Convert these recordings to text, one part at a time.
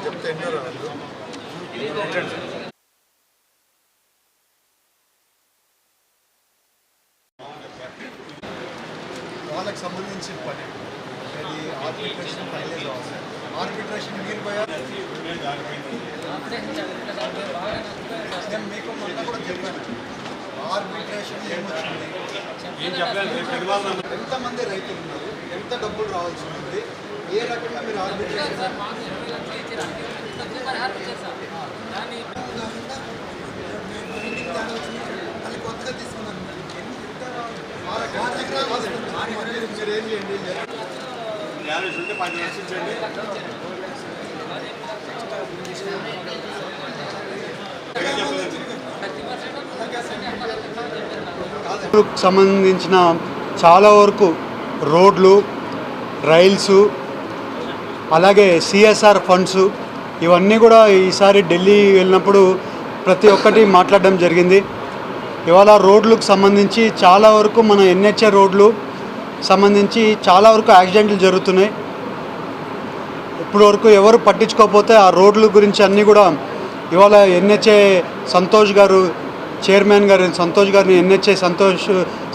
అని చెప్తే ఎన్నో రాదు. వాళ్ళకి సంబంధించిన పని. అది ఆర్బిట్రేషన్ ఫైనల్ కావాలి ఆర్బిట్రేషన్ మీరు పోయారు నేను మీకు మొన్న కూడా చెప్పాను. ఆర్బిట్రేషన్ ఏమొచ్చింది? ఎంతమంది రైతులు ఉన్నారు? ఎంత డబ్బులు రావాల్సి ఉంది? ఏ రకంగా మీరు ఆర్బిట్రేషన్ మళ్ళీ కొత్తగా తీసుకున్నాను మీరు ఏం చేయండి సంబంధించిన చాలా వరకు రోడ్లు రైల్స్ అలాగే సిఎస్ఆర్ ఫండ్స్ ఇవన్నీ కూడా ఈసారి ఢిల్లీ వెళ్ళినప్పుడు ప్రతి ఒక్కటి మాట్లాడడం జరిగింది. ఇవాళ రోడ్లకు సంబంధించి చాలా వరకు మన ఎన్హెచ్ఏ రోడ్లు సంబంధించి చాలా వరకు యాక్సిడెంట్లు జరుగుతున్నాయి. ఇప్పుడు వరకు ఎవరు పట్టించుకోకపోతే ఆ రోడ్ల గురించి అన్నీ కూడా ఇవాళ ఎన్హెచ్ఏ సంతోష్ గారు చైర్మన్ గారు సంతోష్ గారిని ఎన్హెచ్ఏ సంతోష్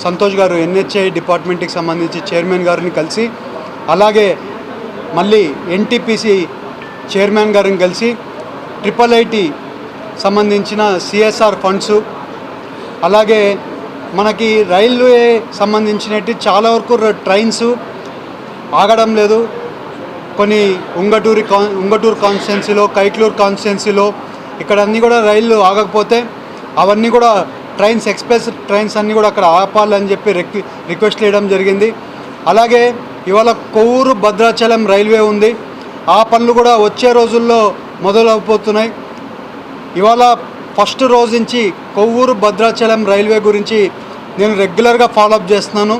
సంతోష్ గారు ఎన్హెచ్ఏ డిపార్ట్మెంట్కి సంబంధించి చైర్మన్ గారిని కలిసి అలాగే మళ్ళీ ఎన్టీపీసీ చైర్మన్ గారిని కలిసి ట్రిపుల్ ఐటీ సంబంధించిన సిఎస్ఆర్ ఫండ్స్ అలాగే మనకి రైల్వే సంబంధించినట్టు చాలా వరకు ట్రైన్స్ ఆగడం లేదు. కొన్ని ఉంగటూరి కా ఉంగటూరు కాన్స్టిట్యున్సీలో కైక్లూరు కాన్స్టిట్యున్సీలో ఇక్కడ అన్నీ కూడా రైళ్ళు ఆగకపోతే అవన్నీ కూడా ట్రైన్స్ ఎక్స్ప్రెస్ ట్రైన్స్ అన్నీ కూడా అక్కడ ఆపాలని చెప్పి రిక్వెస్ట్ చేయడం జరిగింది. అలాగే ఇవాళ కొవ్వూరు భద్రాచలం రైల్వే ఉంది. ఆ పనులు కూడా వచ్చే రోజుల్లో మొదలవబోతున్నాయి ఇవాళ ఫస్ట్ రోజు నుంచి కొవ్వూరు భద్రాచలం రైల్వే గురించి నేను రెగ్యులర్గా ఫాలోఅప్ చేస్తున్నాను.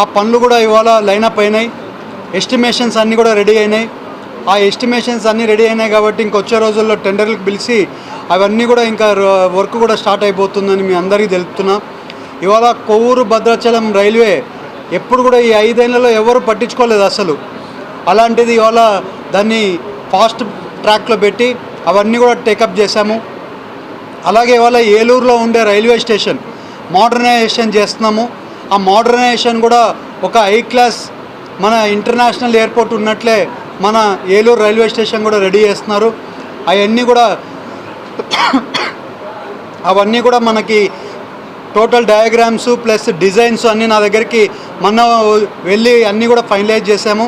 ఆ పనులు కూడా ఇవాళ లైనప్ అయినాయి. ఎస్టిమేషన్స్ అన్నీ కూడా రెడీ అయినాయి. ఆ ఎస్టిమేషన్స్ అన్నీ రెడీ అయినాయి కాబట్టి ఇంకొచ్చే రోజుల్లో టెండర్లకు పిలిచి అవన్నీ కూడా ఇంకా వర్క్ కూడా స్టార్ట్ అయిపోతుందని మీ అందరికీ తెలుపుతున్నా. ఇవాళ కొవ్వూరు భద్రాచలం రైల్వే ఎప్పుడు కూడా ఈ ఐదేళ్ళలో ఎవరు పట్టించుకోలేదు అసలు. అలాంటిది ఇవాళ దాన్ని ఫాస్ట్ ట్రాక్లో పెట్టి అవన్నీ కూడా టేకప్ చేశాము. అలాగే ఇవాళ ఏలూరులో ఉండే రైల్వే స్టేషన్ మోడర్నైజేషన్ చేస్తున్నాము. ఆ మోడర్నైజేషన్ కూడా ఒక ఐ క్లాస్ మన ఇంటర్నేషనల్ ఎయిర్పోర్ట్ ఉన్నట్లే మన ఏలూరు రైల్వే స్టేషన్ కూడా రెడీ చేస్తున్నారు. అవన్నీ కూడా అవన్నీ కూడా మనకి టోటల్ డయాగ్రామ్స్ ప్లస్ డిజైన్స్ అన్నీ నా దగ్గరికి మొన్న వెళ్ళి అన్నీ కూడా ఫైనలైజ్ చేసాము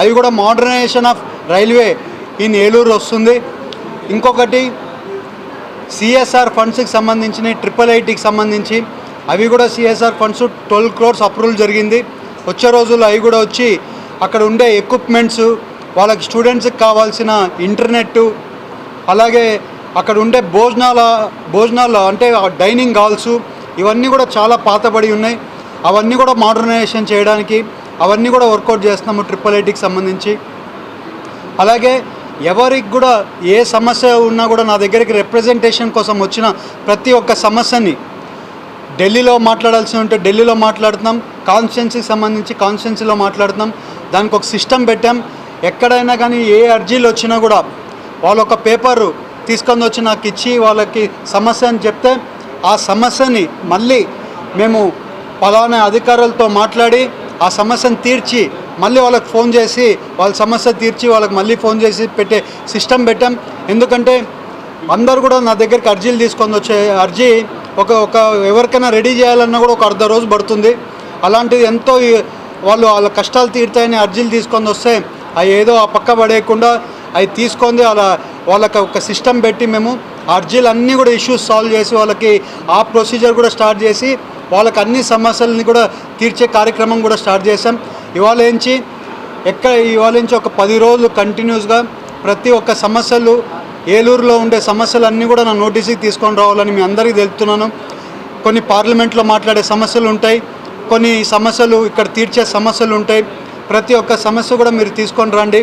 అవి కూడా modernisation of railway in Eluru వస్తుంది. ఇంకొకటి సిఎస్ఆర్ ఫండ్స్కి సంబంధించిన ట్రిపుల్ ఐటీకి సంబంధించి అవి కూడా CSR funds twelve crores approval జరిగింది. వచ్చే రోజుల్లో అవి కూడా వచ్చి అక్కడ ఉండే ఎక్విప్మెంట్స్ వాళ్ళకి స్టూడెంట్స్కి కావాల్సిన ఇంటర్నెట్ అలాగే అక్కడ ఉండే భోజనాల భోజనాలు అంటే డైనింగ్ హాల్సు ఇవన్నీ కూడా చాలా పాతబడి ఉన్నాయి. అవన్నీ కూడా మోడర్నైజేషన్ చేయడానికి అవన్నీ కూడా వర్కౌట్ చేస్తున్నాము ట్రిపుల్ ఐటీకి సంబంధించి. అలాగే ఎవరికి కూడా ఏ సమస్య ఉన్నా కూడా నా దగ్గరికి రిప్రజెంటేషన్ కోసం వచ్చిన ప్రతి ఒక్క సమస్యని ఢిల్లీలో మాట్లాడాల్సి ఉంటే ఢిల్లీలో మాట్లాడుతున్నాం. కాన్స్టిట్యున్సీకి సంబంధించి కాన్స్టిట్యున్సీలో మాట్లాడుతున్నాం. దానికి ఒక సిస్టమ్ పెట్టాం. ఎక్కడైనా కానీ ఏ అర్జీలు వచ్చినా కూడా వాళ్ళ పేపరు పేపర్ తీసుకొని వచ్చి నాకు ఇచ్చి వాళ్ళకి సమస్య అని చెప్తే ఆ సమస్యని మళ్ళీ మేము పలానా అధికారులతో మాట్లాడి ఆ సమస్యను తీర్చి మళ్ళీ వాళ్ళకి ఫోన్ చేసి వాళ్ళ సమస్య తీర్చి వాళ్ళకి మళ్ళీ ఫోన్ చేసి పెట్టే సిస్టమ్ పెట్టాం. ఎందుకంటే అందరు కూడా నా దగ్గరికి అర్జీలు తీసుకొని వచ్చే అర్జీ ఒక ఒక ఎవరికైనా రెడీ చేయాలన్నా కూడా ఒక అర్ధ రోజు పడుతుంది. అలాంటిది ఎంతో వాళ్ళు వాళ్ళ కష్టాలు తీరుతాయని అర్జీలు తీసుకొని వస్తే అవి ఏదో ఆ పక్క పడేయకుండా అవి తీసుకొని అలా వాళ్ళకి ఒక సిస్టమ్ పెట్టి మేము అర్జీలన్నీ అర్జీలు అన్నీ కూడా ఇష్యూస్ సాల్వ్ చేసి వాళ్ళకి ఆ ప్రొసీజర్ కూడా స్టార్ట్ చేసి వాళ్ళకి అన్ని సమస్యలని కూడా తీర్చే కార్యక్రమం కూడా స్టార్ట్ చేసాం ఇవాళ నుంచి ఎక్కడ ఇవాళ నుంచి ఒక పది రోజులు కంటిన్యూస్గా ప్రతి ఒక్క సమస్యలు ఏలూరులో ఉండే సమస్యలన్నీ కూడా నా నోటీస్కి తీసుకొని రావాలని మీ అందరికీ తెలుపుతున్నాను. కొన్ని పార్లమెంట్లో మాట్లాడే సమస్యలు ఉంటాయి. కొన్ని సమస్యలు ఇక్కడ తీర్చే సమస్యలు ఉంటాయి. ప్రతి ఒక్క సమస్య కూడా మీరు తీసుకొని రండి.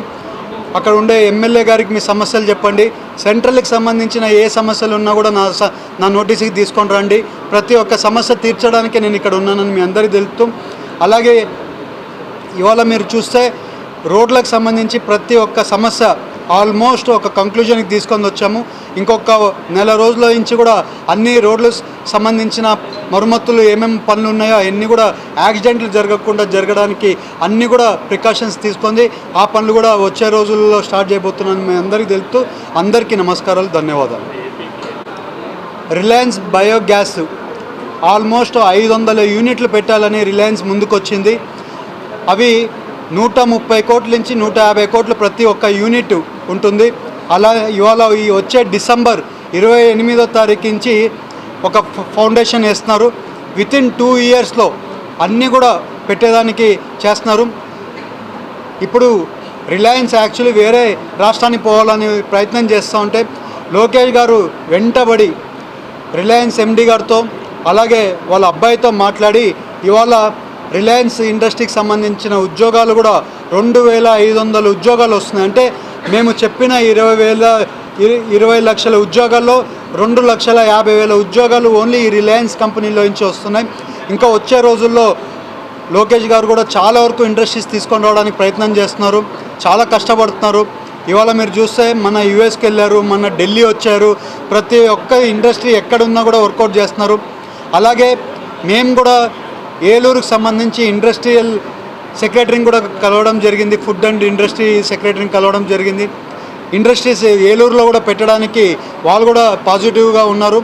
అక్కడ ఉండే ఎమ్మెల్యే గారికి మీ సమస్యలు చెప్పండి. సెంట్రల్కి సంబంధించిన ఏ సమస్యలు ఉన్నా కూడా నా స- నా నోటీస్కి తీసుకొని రండి. ప్రతి ఒక్క సమస్య తీర్చడానికి నేను ఇక్కడ ఉన్నానని మీ అందరికీ తెలుపుతూ అలాగే ఇవాళ మీరు చూస్తే రోడ్లకు సంబంధించి ప్రతి ఒక్క సమస్య ఆల్మోస్ట్ ఒక కంక్లూజన్కి తీసుకొని వచ్చాము. ఇంకొక నెల రోజుల నుంచి కూడా అన్ని రోడ్లు సంబంధించిన మరమ్మతులు ఏమేమి పనులు ఉన్నాయో అవన్నీ కూడా యాక్సిడెంట్లు జరగకుండా జరగడానికి అన్నీ కూడా ప్రికాషన్స్ తీసుకుంది. ఆ పనులు కూడా వచ్చే రోజుల్లో స్టార్ట్ చేయబోతున్నాను మేము అందరికీ తెలుపుతూ అందరికీ నమస్కారాలు ధన్యవాదాలు. రిలయన్స్ బయోగ్యాస్ ఆల్మోస్ట్ ఐదు వందల యూనిట్లు పెట్టాలని రిలయన్స్ ముందుకొచ్చింది. అవి నూట ముప్పై కోట్ల నుంచి నూట యాభై కోట్లు ప్రతి ఒక్క యూనిట్ ఉంటుంది. అలా ఇవాళ ఈ వచ్చే డిసెంబర్ ఇరవై ఎనిమిదో తారీఖు నుంచి ఒక ఫౌండేషన్ వేస్తున్నారు. విత్ ఇన్ టూ ఇయర్స్లో అన్నీ కూడా పెట్టేదానికి చేస్తున్నారు. ఇప్పుడు రిలయన్స్ యాక్చువల్లీ వేరే రాష్ట్రానికి పోవాలని ప్రయత్నం చేస్తూ ఉంటే లోకేష్ గారు వెంటబడి రిలయన్స్ ఎండి గారితో అలాగే వాళ్ళ అబ్బాయితో మాట్లాడి ఇవాళ రిలయన్స్ ఇండస్ట్రీకి సంబంధించిన ఉద్యోగాలు కూడా రెండు వేల ఐదు వందల ఉద్యోగాలు వస్తున్నాయి. అంటే మేము చెప్పిన ఇరవై వేల ఇరవై లక్షల ఉద్యోగాల్లో రెండు లక్షల యాభై వేల ఉద్యోగాలు ఓన్లీ ఈ రిలయన్స్ కంపెనీలో నుంచి వస్తున్నాయి. ఇంకా వచ్చే రోజుల్లో లోకేష్ గారు కూడా చాలా వరకు ఇండస్ట్రీస్ తీసుకొని రావడానికి ప్రయత్నం చేస్తున్నారు. చాలా కష్టపడుతున్నారు. ఇవాళ మీరు చూస్తే మన యుఎస్కి వెళ్ళారు మన ఢిల్లీ వచ్చారు. ప్రతి ఒక్క ఇండస్ట్రీ ఎక్కడున్నా కూడా వర్కౌట్ చేస్తున్నారు. అలాగే మేము కూడా ఏలూరుకు సంబంధించి ఇండస్ట్రియల్ సెక్రటరీని కూడా కలవడం జరిగింది. ఫుడ్ అండ్ ఇండస్ట్రీ సెక్రటరీని కలవడం జరిగింది. ఇండస్ట్రీస్ ఏలూరులో కూడా పెట్టడానికి వాళ్ళు కూడా పాజిటివ్గా ఉన్నారు.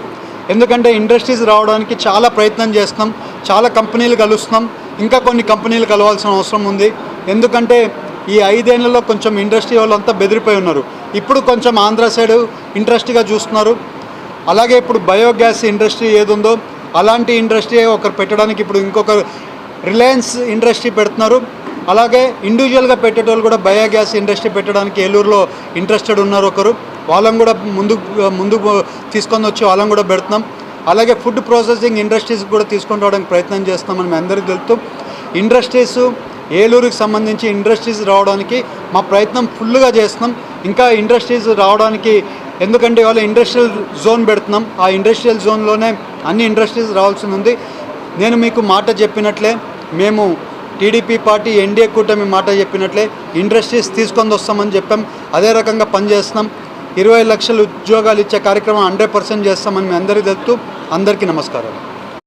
ఎందుకంటే ఇండస్ట్రీస్ రావడానికి చాలా ప్రయత్నం చేస్తున్నాం. చాలా కంపెనీలు కలుస్తున్నాం. ఇంకా కొన్ని కంపెనీలు కలవాల్సిన అవసరం ఉంది. ఎందుకంటే ఈ ఐదేళ్ళలో కొంచెం ఇండస్ట్రీ వాళ్ళంతా బెదిరిపోయి ఉన్నారు. ఇప్పుడు కొంచెం ఆంధ్ర సైడ్ ఇంట్రెస్ట్గా చూస్తున్నారు. అలాగే ఇప్పుడు బయోగ్యాస్ ఇండస్ట్రీ ఏదుందో ఉందో అలాంటి ఇండస్ట్రీ ఒకరు పెట్టడానికి ఇప్పుడు ఇంకొక రిలయన్స్ ఇండస్ట్రీ పెడుతున్నారు. అలాగే ఇండివిజువల్గా పెట్టేటోళ్ళు కూడా బయోగ్యాస్ ఇండస్ట్రీ పెట్టడానికి ఏలూరులో ఇంట్రెస్టెడ్ ఉన్నారు ఒకరు. వాళ్ళని కూడా ముందు ముందు తీసుకొని వచ్చి వాళ్ళని కూడా పెడుతున్నాం. అలాగే ఫుడ్ ప్రాసెసింగ్ ఇండస్ట్రీస్ కూడా తీసుకొని రావడానికి ప్రయత్నం చేస్తున్నాం మనం అందరికీ తెలుపుతూ ఇండస్ట్రీస్ ఏలూరుకి సంబంధించి ఇండస్ట్రీస్ రావడానికి మా ప్రయత్నం ఫుల్గా చేస్తున్నాం. ఇంకా ఇండస్ట్రీస్ రావడానికి ఎందుకంటే ఇవాళ ఇండస్ట్రియల్ జోన్ పెడుతున్నాం. ఆ ఇండస్ట్రియల్ జోన్లోనే అన్ని ఇండస్ట్రీస్ రావాల్సి ఉంది. నేను మీకు మాట చెప్పినట్లే మేము టీడీపీ పార్టీ ఎన్డీఏ కూటమి మాట చెప్పినట్లే ఇండస్ట్రీస్ తీసుకొని వస్తామని చెప్పాం. అదే రకంగా పనిచేస్తున్నాం ఇరవై లక్షల ఉద్యోగాలు ఇచ్చే కార్యక్రమం హండ్రెడ్ పర్సెంట్ చేస్తామని మీ అందరికీ తెలుపుతూ అందరికీ నమస్కారాలు.